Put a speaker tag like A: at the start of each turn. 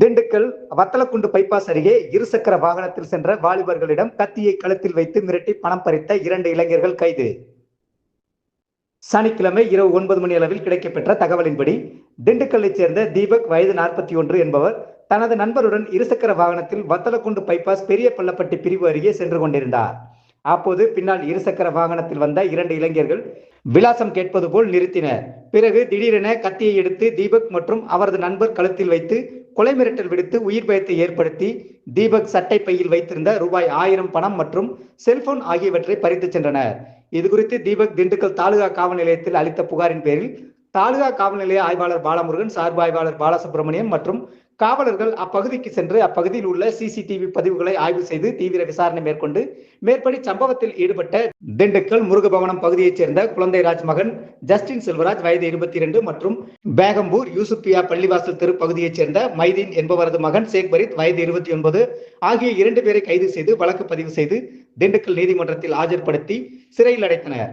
A: Dindigul Vathalagundu bypass அருகே இருசக்கர வாகனத்தில் சென்ற வாலிபர்களிடம் கத்தியை கழுத்தில் வைத்து மிரட்டி பணம் பறித்த இரண்டு இளைஞர்கள் கைது. சனிக்கிழமை இரவு ஒன்பது மணி அளவில் கிடைக்கப்பெற்ற தகவலின்படி திண்டுக்கல்லைச் சேர்ந்த தீபக் வயது நாற்பத்தி ஒன்று என்பவர் தனது நண்பருடன் இருசக்கர வாகனத்தில் வத்தலக்குண்டு பைபாஸ் பெரிய பள்ளப்பட்டி பிரிவு அருகே சென்று கொண்டிருந்தார். அப்போது பின்னால் இருசக்கர வாகனத்தில் வந்த இரண்டு இளைஞர்கள் விலாசம் கேட்பது போல் நிறுத்தினர். பிறகு திடீரென கத்தியை எடுத்து தீபக் மற்றும் அவரது நண்பர் கழுத்தில் வைத்து கொலை மிரட்டல் விடுத்து உயிர் பயத்தை ஏற்படுத்தி தீபக் சட்டை பையில் வைத்திருந்த ரூபாய் ஆயிரம் பணம் மற்றும் செல்போன் ஆகியவற்றை பறித்து சென்றனர். இது குறித்து தீபக் திண்டுக்கல் தாலுகா காவல் நிலையத்தில் அளித்த புகாரின் பேரில் தாலுகா காவல் நிலைய ஆய்வாளர் பாலமுருகன் சார்பு ஆய்வாளர் பாலசுப்ரமணியம் மற்றும் காவலர்கள் அப்பகுதிக்கு சென்று அப்பகுதியில் உள்ள சிசிடிவி பதிவுகளை ஆய்வு செய்து தீவிர விசாரணை மேற்கொண்டு மேற்படி சம்பவத்தில் ஈடுபட்ட திண்டுக்கல் முருகபவனம் பகுதியைச் சேர்ந்த குழந்தைராஜ் மகன் ஜஸ்டின் செல்வராஜ் வயது இருபத்தி இரண்டு மற்றும் பேகம்பூர் யூசுப்பியா பள்ளிவாசல் தெரு பகுதியைச் சேர்ந்த மைதீன் என்பவரது மகன் ஷேக் பரித் வயது இருபத்தி ஒன்பது ஆகிய இரண்டு பேரை கைது செய்து வழக்கு பதிவு செய்து திண்டுக்கல் நீதிமன்றத்தில் ஆஜர்படுத்தி சிறையில் அடைத்தனர்.